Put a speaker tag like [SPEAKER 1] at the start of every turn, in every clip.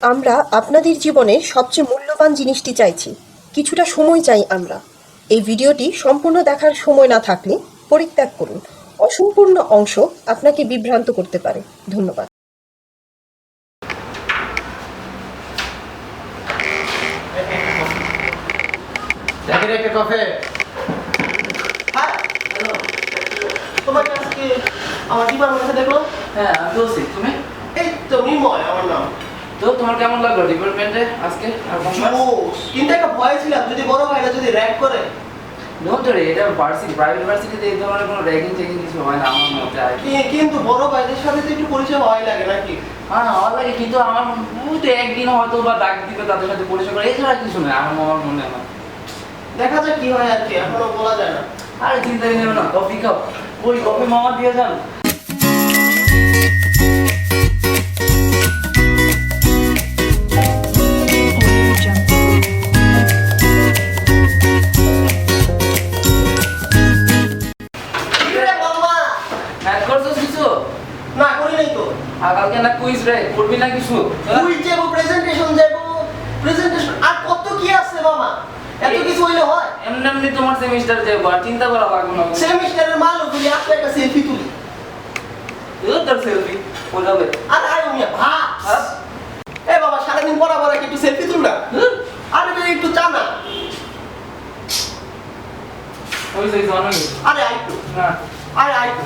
[SPEAKER 1] আমরা আপনাদের জীবনের সবচেয়ে মূল্যবান জিনিসটি চাইছি। কিছুটা সময় চাই আমরা। এই ভিডিওটি সম্পূর্ণ দেখার সময় না থাকলে পরিত্যাগ করুন। অসম্পূর্ণ অংশ আপনাকে বিভ্রান্ত করতে পারে। ধন্যবাদ।
[SPEAKER 2] হ্যাঁ? আমার ডিপার্টমেন্টে দেখল
[SPEAKER 3] হ্যাঁ আমি বলছি তুমি?
[SPEAKER 2] এই তো নির্ময় আমার নাম।
[SPEAKER 3] তো তোমার কেমন লাগল ডিপার্টমেন্টে আজকে।
[SPEAKER 2] কিন্তু একটা ভয় ছিলাম যদি বড় ভাইরা যদি র্যাক করে।
[SPEAKER 3] নোটরে এটা ভার্সিটি প্রাইভেট ভার্সিটিতে এই ধরনের কোনো র্যাগিং চেকিং কিছু হয় না আমার মতে আর
[SPEAKER 2] কিন্তু বড় ভাইদের সাথে তো একটু পরিচয় হয় লাগে নাকি
[SPEAKER 3] হ্যাঁ আমার লাগে কিন্তু আমার তো একদিন হয়তো বা ডাক দিবে তাদের সাথে পরিচয় করে এছাড়া কিছু নয় আমার আমার মনে হয়
[SPEAKER 2] দেখা যাক কি হয় আর কি এখনও বলা যায় না।
[SPEAKER 3] আরে চিন্তা নেবে না কফি কাপ ওই কফি মামা দিয়ে যান। কুইজ রে করবি না কিছু?
[SPEAKER 2] কুইজ যাব প্রেজেন্টেশন যাব প্রেজেন্টেশন আর কত কি আছে মামা? এত কিছু হইলে হয়?
[SPEAKER 3] এমনি এমনি তোমার সেমিস্টার যাব আর চিন্তা করা লাগবে না।
[SPEAKER 2] সেমিস্টারের মালও তুলি আসলে একটা সেলফি তুলি।
[SPEAKER 3] তোর সেলফি ও যাবে
[SPEAKER 2] আর আয় মিয়া ভাত। এ বাবা সারাদিন পড়া পড়া কি একটু সেলফি তুল না? হুম? আরে একটু চা না?
[SPEAKER 3] ওই সেই জানো
[SPEAKER 2] আরে
[SPEAKER 3] না
[SPEAKER 2] আরে একটু।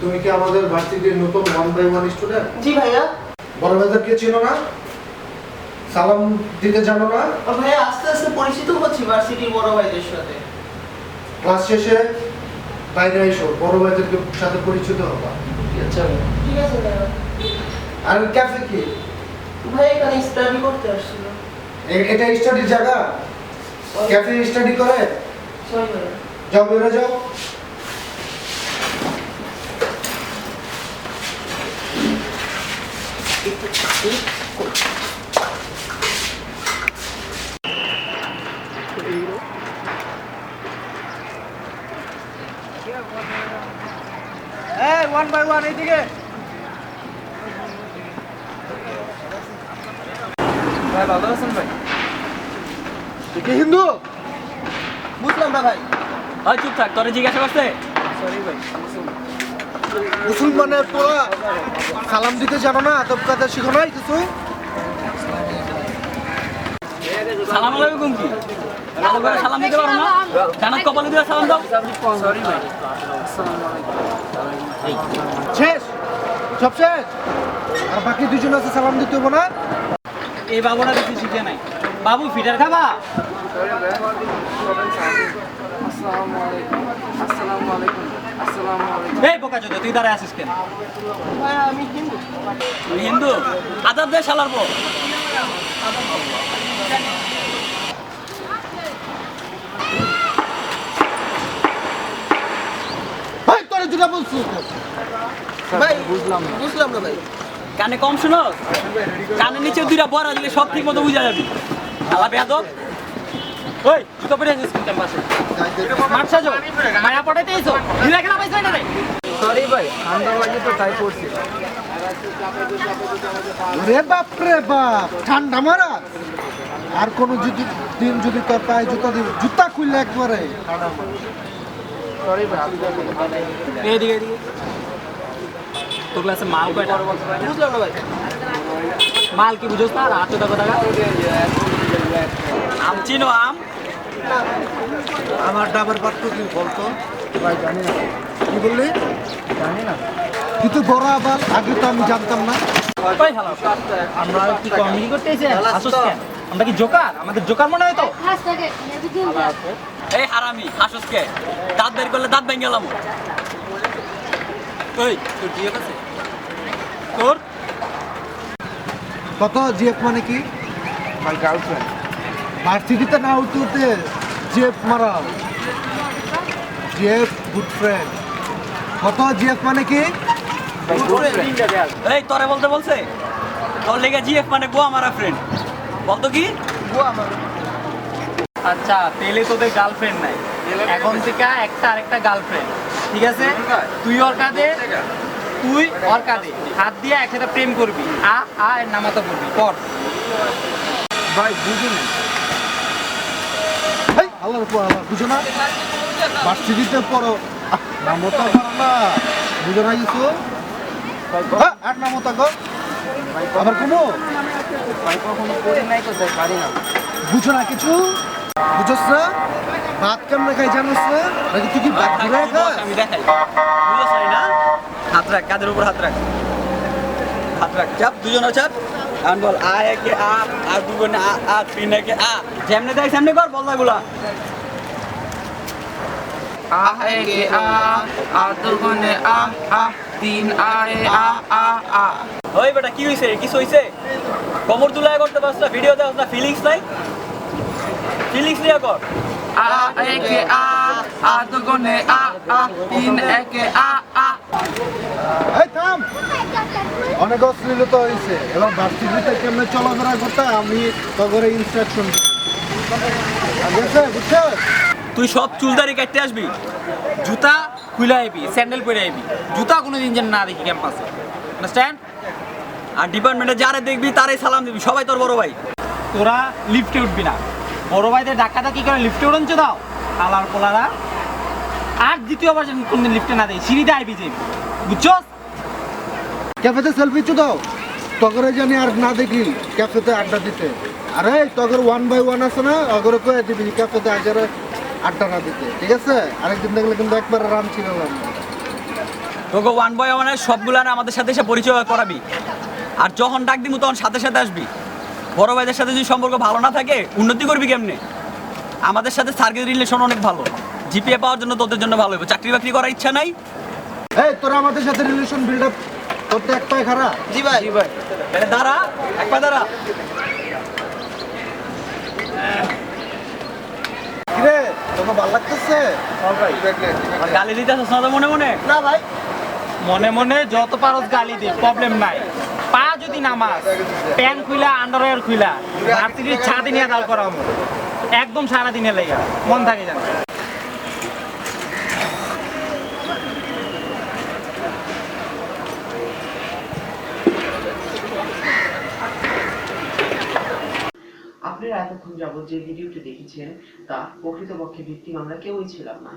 [SPEAKER 4] তুমি কি আমাদের ভার্সিটির নতুন ওয়ান বাই ওয়ান স্টুডেন্ট
[SPEAKER 2] জি ভাইয়া।
[SPEAKER 4] বড় ভাইদেরকে চিনো না? সালাম দিতে জানো না?
[SPEAKER 2] ভাইয়া আস্তে আস্তে পরিচিত হচ্ছি ভার্সিটির বড় ভাইদের সাথে।
[SPEAKER 4] ক্লাস শেষে বাইরে এসো বড় ভাইদেরকে সাথে পরিচিত হবা।
[SPEAKER 3] আচ্ছা
[SPEAKER 2] ঠিক আছে ভাইয়া।
[SPEAKER 4] আর ক্যাফে কি?
[SPEAKER 2] ভাই এখানে স্টাডি করতে আসছিল।
[SPEAKER 4] এটা স্টাডির জায়গা? ক্যাফে স্টাডি করে?
[SPEAKER 2] সরি ভাইয়া।
[SPEAKER 4] যাও বেরো যাও।
[SPEAKER 2] এই ওয়ান বাই ওয়ান এইদিকে।
[SPEAKER 3] ভাই ভালো আছেন ভাই?
[SPEAKER 4] তুই কি হিন্দু?
[SPEAKER 2] বুঝলাম না ভাই।
[SPEAKER 3] ভাই চুপ থাক তোরে জিজ্ঞাসা করতে
[SPEAKER 4] মুসলমানের তোরা সালাম দিতে জানো না আদব কাদা শিখো নাই কিছু?
[SPEAKER 3] সালাম আলাইকুম কি? সালাম দিতে পারো না? জানাত কপালে দিয়ে সালাম দাও।
[SPEAKER 4] শেষ? সব শেষ? আর বাকি দুজন আছে সালাম দিতে হব না?
[SPEAKER 3] এই বাবুরা কিছু শিখে নাই। বাবু ফিটার খাবা? এই বোকা তুই দাঁড়ায় আসিস কেন?
[SPEAKER 2] হিন্দু।
[SPEAKER 3] তুই হিন্দু? আদাব দে শালার বউ।
[SPEAKER 4] ভাই তোরা যেটা বলছো।
[SPEAKER 2] ভাই বুঝলাম বুঝলাম না ভাই।
[SPEAKER 3] কানে কম শুনো কানে নিচে দুইটা বড়া দিলে সব ঠিক মতো বুঝা যাবি। বেয়াদব। ওই জুতো পরে আছিস কোন ক্যাম্পাসে? মাঠ সাজো। মায়া পড়াইতে এসো। হিলা খেলা পাইছো না রে সরি ভাই ঠান্ডা লাগে তো তাই পড়ছি।
[SPEAKER 4] রে বাপ রে বাপ ঠান্ডা মারা। আর কোন যদি দিন যদি তোর পায়ে জুতা দিবি জুতা খুললে একবারে।
[SPEAKER 3] এদিকে এদিকে। তোর ক্লাসে মাল কয়টা?
[SPEAKER 2] বুঝলাম না ভাই।
[SPEAKER 3] মাল কি বুঝোস না? আর দেখো টাকা আম চিনো আম?
[SPEAKER 4] আমার ডাবের পাত্র কি বলতো। ভাই জানি না। কি বললি? জানি না। কিন্তু বড় আবার আগে তো আমি জানতাম না।
[SPEAKER 3] আমরা কি কমেডি করতে কেন? আমরা কি জোকার আমাদের জোকার মনে হয় তো? এই হারামি হাসুস কে? দাঁত বের করলে দাঁত ভেঙে গেলাম। ওই তোর জিএফ আছে তোর?
[SPEAKER 4] কত জিএফ মানে কি? মাই গার্লফ্রেন্ড ভার্সিটিতে না উঠতে উঠতে জিএফ মারা গুড ফ্রেন্ড কত জিএফ মানে কি?
[SPEAKER 3] এই তোরে বলতে বলছে? তোর লেগে জিএফ মানে গোয়া মারা ফ্রেন্ড বলতো কি? আচ্ছা তেলে তোদের গার্লফ্রেন্ড নাই। এখন থেকে একটা আরেকটা গার্লফ্রেন্ড ঠিক আছে? তুই ওর কাঁধে তুই ওর কাঁধে। হাত দিয়ে একসাথে প্রেম করবি। আ আ নামাতে করবি পর
[SPEAKER 4] ভাই বুঝি হেই, আল্লাহর উপর আল্লাহ বুঝো না? ভার্সিটিতে পড়ো নামও তো না। বুঝো না কিছু? হ্যাঁ, আর নামও তো গো আবার কমো?
[SPEAKER 3] ভাই কখনো করি নাই তো তাই পারি না।
[SPEAKER 4] বুঝো না কিছু? বুঝোস না? ভাত কেমনে খাই জানোস না? নাকি তুই কি ভাত ঘুরে খাস?
[SPEAKER 3] আমি দেখাই। বুঝছ না? হাত রাখ কাঁধের উপর হাত রাখ? হাত রাখ চাপ দুজনে চাপ। আর বল আ একে আ আর আ আ তিন একে আ। যেমনে দেখ সামনে কর বলগুলা
[SPEAKER 5] আ একে আ আ দুগুণে আ আ তিন আরে আ আ আ।
[SPEAKER 3] ওই বেটা কি হইছে? কিছু হইছে? কমর তুলায় করতে পারছ না ভিডিও দেওয়া না ফিলিংস নাই? ফিলিংস নিয়ে কর।
[SPEAKER 5] আ একে আ আ দুগুণে আ আ তিন একে আ আ
[SPEAKER 4] অনেক অশ্লীলতা হয়েছে এবার ভার্সিটিতে কেমনে চলাফেরা করতে আমি ইনস্ট্রাকশন
[SPEAKER 3] তুই সব চুলদারি কাটতে আসবি, জুতা খুলে আইবি, স্যান্ডেল পরে আইবি, জুতা কোনো দিন যেন না দেখি ক্যাম্পাসে। আন্ডারস্ট্যান্ড আর ডিপার্টমেন্টে যারা দেখবি তারাই সালাম দিবি, সবাই তোর বড় ভাই। তোরা লিফটে উঠবি না। বড় ভাইদের ধাক্কা কি করে লিফটে উড়ঞ্চ দাও। আলার পোলারা আর দ্বিতীয়বার যেন কোনদিন লিফটে না দেয় সিঁড়িতে আইবি যে বুঝছস
[SPEAKER 4] ক্যাফেতে সেলফি চু দাও তগরে জানি আর না দেখি ক্যাফেতে আড্ডা দিতে। আরে তগর ওয়ান বাই ওয়ান আছে না অগরে কয়ে দিবি ক্যাফেতে আগে আড্ডা না দিতে। ঠিক আছে? আরেকদিন দেখলে কিন্তু একবার রাম ছিল না।
[SPEAKER 3] তোকে ওয়ান বয় ওয়ান সবগুলো আর আমাদের সাথে এসে পরিচয় করাবি। আর যখন ডাক দিবো তখন সাথে সাথে আসবি। বড় ভাইদের সাথে যদি সম্পর্ক ভালো না থাকে উন্নতি করবি কেমনে? আমাদের সাথে সার্কিট রিলেশন অনেক ভালো। জিপিএ পাওয়ার জন্য তোদের জন্য ভালো হবে চাকরি বাকরি করার ইচ্ছা নাই?
[SPEAKER 4] এই তোরা আমাদের সাথে রিলেশন বিল্ড আপ করতে এক পায়ে খারাপ
[SPEAKER 2] জি ভাই। জি ভাই।
[SPEAKER 3] দাঁড়া এক পা দাঁড়া।
[SPEAKER 4] কিরে তোকে ভালো লাগতেছে?
[SPEAKER 3] আর গালি দিতে আসছ না তো মনে মনে?
[SPEAKER 2] না ভাই।
[SPEAKER 3] মনে মনে যত পারস গালি দে প্রবলেম নাই। পা যদি নামাস প্যান্ট খুইলা আন্ডারওয়্যার খুইলা ভার্সিটির ছাদে নিয়ে দাঁড় করা আমার একদম সারা দিনে লেগা মন থাকে জানো
[SPEAKER 6] আপনারা এতক্ষণ যাবৎ যে ভিডিওটি দেখেছেন, তা প্রকৃতপক্ষে ভিত্তিম আমরা কেউই ছিলাম না।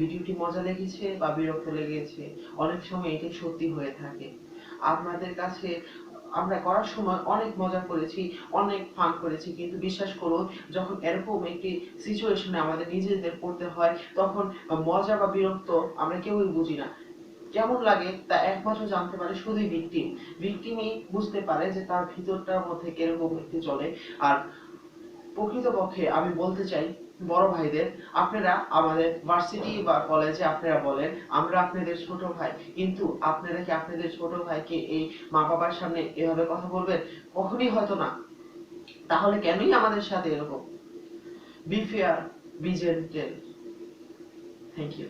[SPEAKER 6] ভিডিওটি মজা লেগেছে বা বিরক্ত লেগেছে, অনেক সময় এটি সত্যি হয়ে থাকে। আপনাদের কাছে আমরা করার সময় অনেক মজা করেছি, অনেক ফান করেছি, কিন্তু বিশ্বাস করুন, যখন এরকম একটি সিচুয়েশনে আমাদের নিজেদের পড়তে হয়, তখন মজা বা বিরক্ত আমরা কেউই বুঝি না। কেমন লাগে তা একমাত্র জানতে পারে শুধুই ভিকটিম ভিকটিমই বুঝতে পারে যে তার ভিতরটার মধ্যে কীরকম একটি চলে। আর প্রকৃতপক্ষে আমি বলতে চাই, বড় ভাইদের, আপনারা আমাদের ভার্সিটি বা কলেজে আপনারা বলেন, আমরা আপনাদের ছোট ভাই, কিন্তু আপনারা কি আপনাদের ছোট ভাইকে এই মা বাবার সামনে এভাবে কথা বলবেন? কখনই হয়তো না। তাহলে কেনই আমাদের সাথে এরকম? Be fair be gentle thank you